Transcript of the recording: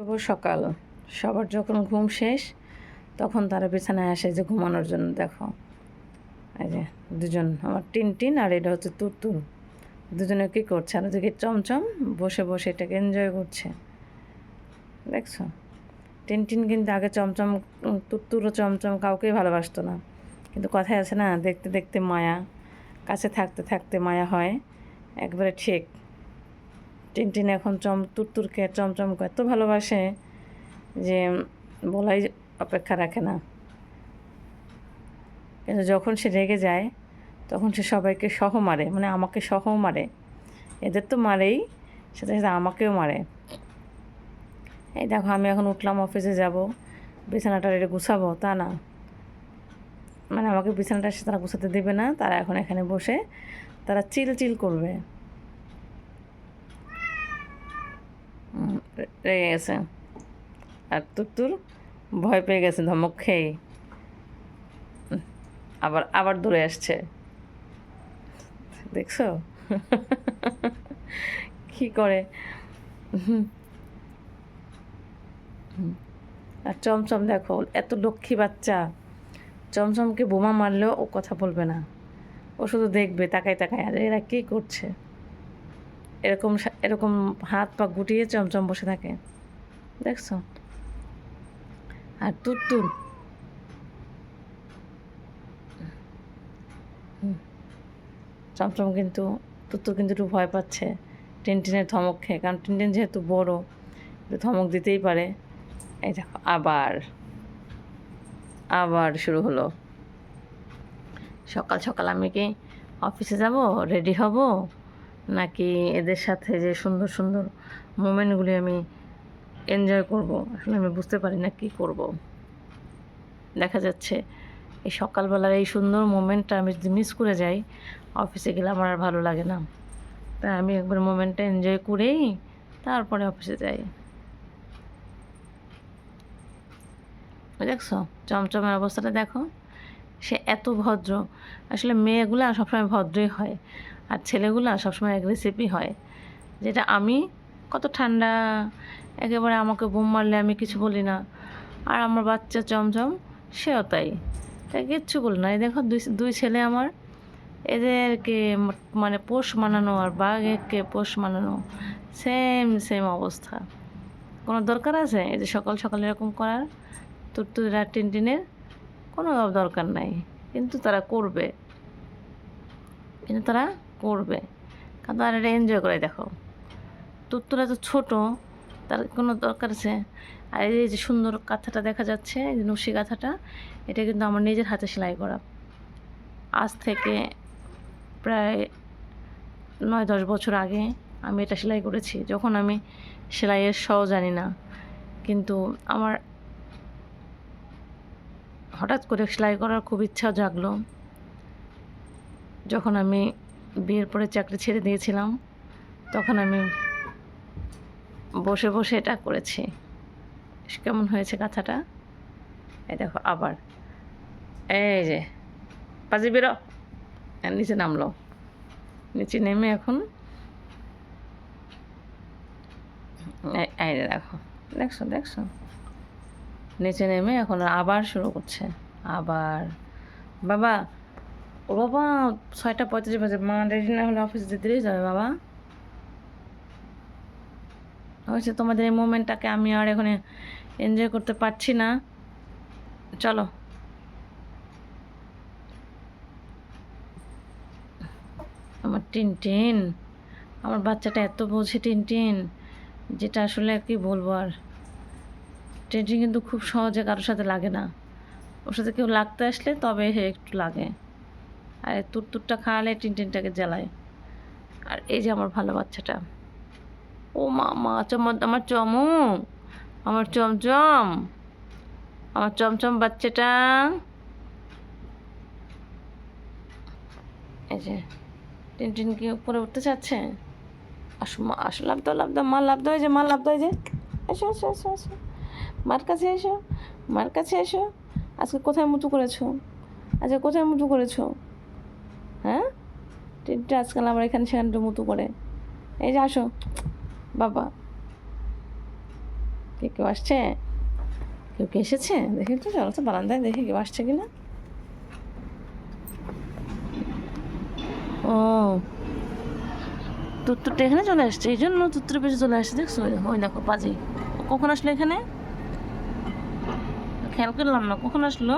শুভ সকাল। সবার যখন ঘুম শেষ তখন তারা বিছানায় আসে যে ঘুমানোর জন্য দেখো। এই যে দুজন আমার টিন টিন আর এটা হচ্ছে তুরতুর। দুজনে কী করছে? আর ওদিকে চমচম বসে বসে এটাকে এনজয় করছে। দেখছ? টিন টিন কিন্তু আগে চমচম উম, চমচম কাউকেই ভালোবাসতো না। কিন্তু কথায় আছে না দেখতে দেখতে মায়া কাছে থাকতে থাকতে মায়া হয়। একবারে ঠিক। টিনটিন এখন চম, তুরতুরকে চমচমকে এত ভালোবাসে যে বলাই অপেক্ষা রাখে না। কিন্তু যখন সে রেগে যায়, তখন সে সবাইকে সহ মারে মানে আমাকে সহ মারে। এদের তো মারেই, সাথে সাথে আমাকেও মারে। এই দেখো, আমি এখন উঠলাম, অফিসে যাব, বিছানাটা রেডি গুছাবো, তা না। মানে আমাকে বিছানাটা সে তারা গুছাতে দেবে না, তারা এখন এখানে বসে, তারা চিল চিল করবে। রেগে গেছে আর তুরতুর ভয় পেয়ে গেছে ধমক খেয়ে আবার আবার দূরে আসছে। দেখছ? কি করে। আর চমচম দেখো, এত লক্ষ্মী বাচ্চা। চমচমকে বোমা মারলেও ও কথা বলবে না। ও শুধু দেখবে, তাকায় তাকায়, আর এরা কী করছে? এরকম এরকম হাত পা গুটিয়ে চমচম বসে থাকে। দেখছ? আর হুম। চমচম কিন্তু তুত্তুর কিন্তু একটু ভয় পাচ্ছে। টিনটিনের ধমক খেয়ে, কারণ টিনটিন যেহেতু বড়, একটু ধমক দিতেই পারে। এই দেখো, আবার আবার শুরু হলো। সকাল সকাল আমি কি অফিসে যাব? রেডি হব? নাকি এদের সাথে যে সুন্দর সুন্দর মোমেন্টগুলি আমি এনজয় করব? আসলে আমি বুঝতে পারি না কী করব। দেখা যাচ্ছে এই সকালবেলার এই সুন্দর মোমেন্টটা আমি যদি মিস করে যাই অফিসে গেলে আমার আর ভালো লাগে না। তাই আমি একবার মোমেন্টটা এনজয় করেই তারপরে অফিসে যাই। দেখছ? চমচমের অবস্থাটা দেখো। সে এত ভদ্র। আসলে মেয়েগুলা সবসময় ভদ্রই হয় আর ছেলেগুলা সবসময় অ্যাগ্রেসিভই হয়। যেটা আমি কত ঠান্ডা, একেবারে আমাকে বোম মারলে আমি কিছু বলি না। আর আমার বাচ্চা চমচম, সেও তাই। তাই কিচ্ছু বলি না। এই দেখো দুই দুই ছেলে আমার, এদেরকে মানে পোষ মানানো আর বাঘকে পোষ মানানো সেম সেম অবস্থা। কোনো দরকার আছে? এই যে সকাল সকাল এরকম করার তুরতুরা টিনটিনের কোনো দরকার নাই। কিন্তু তারা করবে। কিন্তু তারা করবে। কারণ তারা এটা এনজয় করে, দেখো। তুত্তুরা তো ছোটো, তার কোনো দরকার আছে? আর এই যে সুন্দর কাঁথাটা দেখা যাচ্ছে, এই যে নকশি কাঁথাটা, এটা কিন্তু আমার নিজের হাতে সেলাই করা। আজ থেকে প্রায় নয়, দশ বছর আগে আমি এটা সেলাই করেছি। যখন আমি সেলাইয়ের সহ জানি না, কিন্তু আমার হঠাৎ করে সেলাই করার খুব ইচ্ছা জাগলো। যখন আমি বিয়ের পরে চাকরি ছেড়ে দিয়েছিলাম, তখন আমি বসে বসে এটা করেছি। কেমন হয়েছে কাঁথাটা? এই দেখো, আবার। এই যে, পাজি বেরো। নিচে নামলো। নিচে নেমে এখন এই- দেখো, দেখছ দেখছ? নিচে নেমে এখন আবার শুরু করছে। আবার, বাবা, ও বাবা, ছয়টা পঁয়ত্রিশ বাজে। মা রেডি না হলে অফিসে যেতে দেরি যাবে, বাবা। হয়েছে তোমাদের এই মোমেন্টটাকে আমি আর এখানে এনজয় করতে পারছি না। চলো। আমার টিন টিন আমার বাচ্চাটা এত বোঝে টিন টিন যেটা আসলে কি বলব আর। টিনটিন কিন্তু খুব সহজে কারোর সাথে লাগে না। ওর সাথে কেউ লাগতে আসলে তবে একটু লাগে। আর এই তুরতুরটা খাওয়ালে টিনটিনটাকে জ্বালায়। আর এই যে আমার ভালো বাচ্চাটা। ও মা মা চম আমার চমু, আমার চমচম আমার চমচম বাচ্চাটা। এই যে টিনটিন কি উপরে উঠতে চাচ্ছে? আসো মা, আসো লাভ দাও লাভ দাও, মা লাভ দাও যে মা লাভ দাও যে। এসো এসো এসো এসো মার কাছে এসো মার কাছে এসো। আজকে কোথায় মুটু করেছ? আজকে কোথায় মুটু করেছ? হ্যাঁ? টিনটা আজকাল আবার এখানে সেখানে মুতু করে। এই যে আসো। বাবা। কে কেউ আসছে? কেউ কে এসেছে? দেখে তো চলো তো বারান্দায় দেখে কেউ আসছে কিনা। ও। তুত্তুরটা এখানে চলে আসছে এই জন্য তুত্তুর পেছনে চলে আসছে দেখছ? ওই দেখো, ওই দেখো পাজি। কখন আসলে এখানে? খেয়াল করলাম না। কখন আসলো?